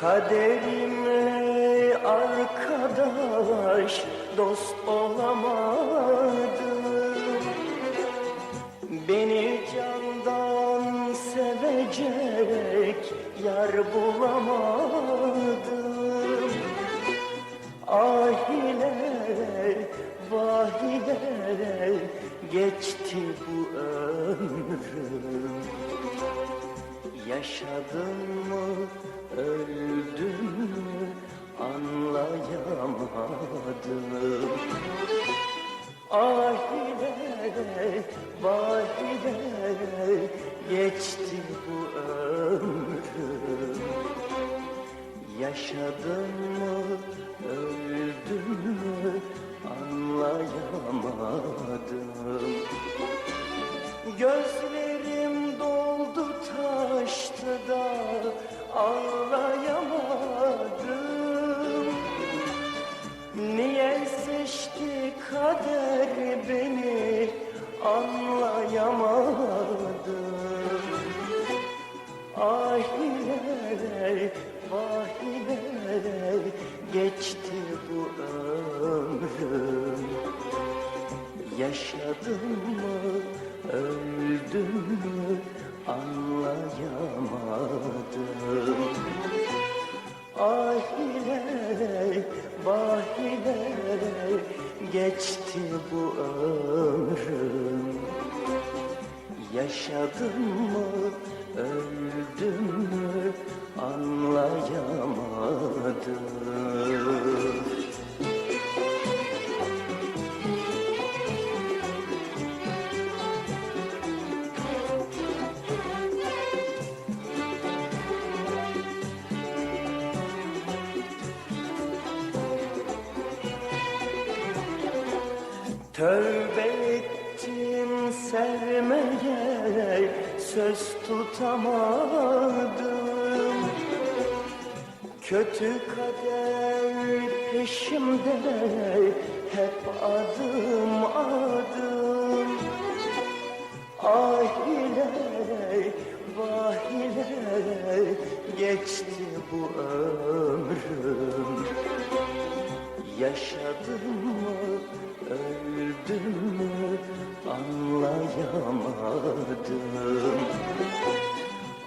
Kaderimle arkadaş dost olamadım. Beni candan sevecek yar bulamadım. Ahile vahile geçti bu ömrüm Yaşadın mı, öldün mü anlayamadım Ahile, vahile geçti bu ömrüm. Yaşadın mı, öldün mü anlayamadım ağlayamadım. Niye seçti kader beni? Anlayamadım. Ahile, vahile geçti bu ömrüm. Yaşadım mı, öldüm mü anlayamadım. Ahile, vahile geçti bu ömrüm. Yaşadım mı, öldüm mü? Anlayamadım Tövbe ettim sevmeye söz tutamadım. Kötü kader peşimde hep adım adım. Ahile vahile geçti bu ömrüm. Yaşadım mı, öldüm mü anlayamadım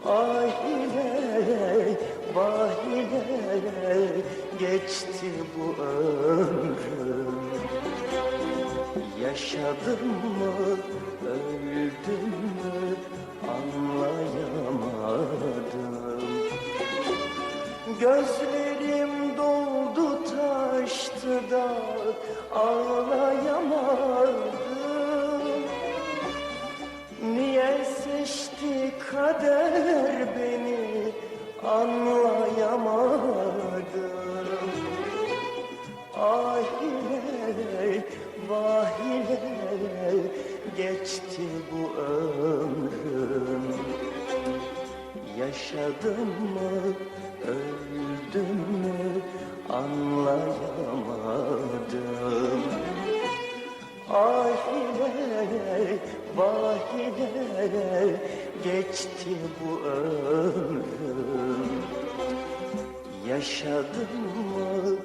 Ahile, vahile geçti bu ömrüm. Yaşadım mı, öldüm anlayamadım. Ahile vahile geçti bu ömrüm. Yaşadım mı, öldüm mü anlayamadım. Ahile, vahile geçti bu ömrüm. Yaşadım mı,